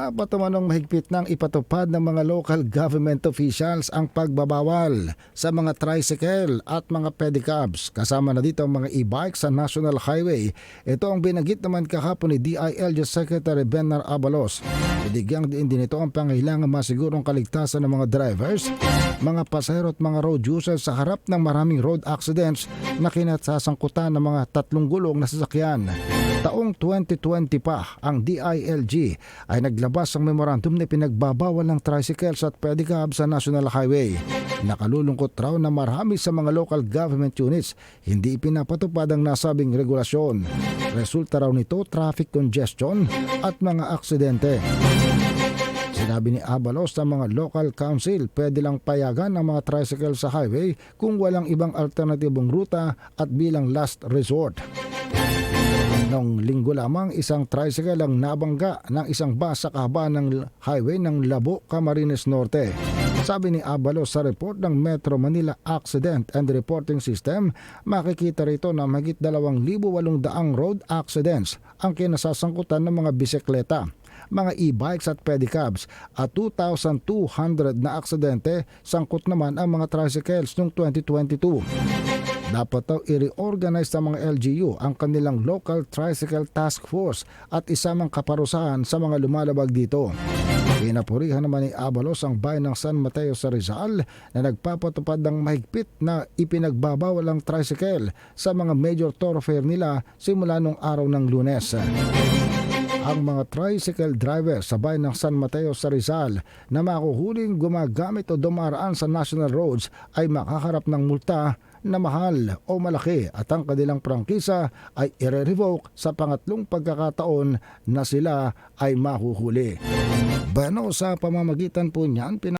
Dapat naman mahigpit ng ipatupad ng mga local government officials ang pagbabawal sa mga tricycle at mga pedicabs. Kasama na dito ang mga e-bike sa National Highway. Ito ang binanggit naman kahapon ni DILG Secretary Benar Abalos. Binigyang din din ito ang pangailangan masigurong kaligtasan ng mga drivers, mga pasahero at mga road users sa harap ng maraming road accidents na kinasasangkutan ng mga tatlong gulong na sasakyan. Taong 2020 pa, ang DILG ay naglabas ng memorandum na pinagbabawal ng tricycles at pedicabs sa National Highway. Nakalulungkot raw na marami sa mga local government units hindi pinapatupad ang nasabing regulasyon. Resulta raw nito traffic congestion at mga aksidente. Sinabi ni Abalos sa mga local council, pwede lang payagan ang mga tricycle sa highway kung walang ibang alternatibong ruta at bilang last resort. Noong linggo lamang, isang tricycle ang nabangga ng isang bus sa kahaba ng highway ng Labo, Camarines Norte. Sabi ni Abalos sa report ng Metro Manila Accident and Reporting System, makikita rito na mahigit 2,800 road accidents ang kinasasangkutan ng mga bisikleta mga e-bikes at pedicabs at 2,200 na aksidente sangkot naman ang mga tricycles noong 2022. Dapat daw i-reorganize ng mga LGU ang kanilang local tricycle task force at isamang kaparusahan sa mga lumalabag dito. Pinapurihan naman ni Abalos ang bayan ng San Mateo sa Rizal na nagpapatupad ng mahigpit na ipinagbabawal ang tricycle sa mga major thoroughfare nila simula nung araw ng lunes. Ang mga tricycle driver sa bayan ng San Mateo sa Rizal na makuhuling gumagamit o dumaraan sa national roads ay makaharap ng multa na mahal o malaki at ang kanilang prangkisa ay ire-revoke sa pangatlong pagkakataon na sila ay mahuhuli. Bueno, sa pamamagitan po niyan,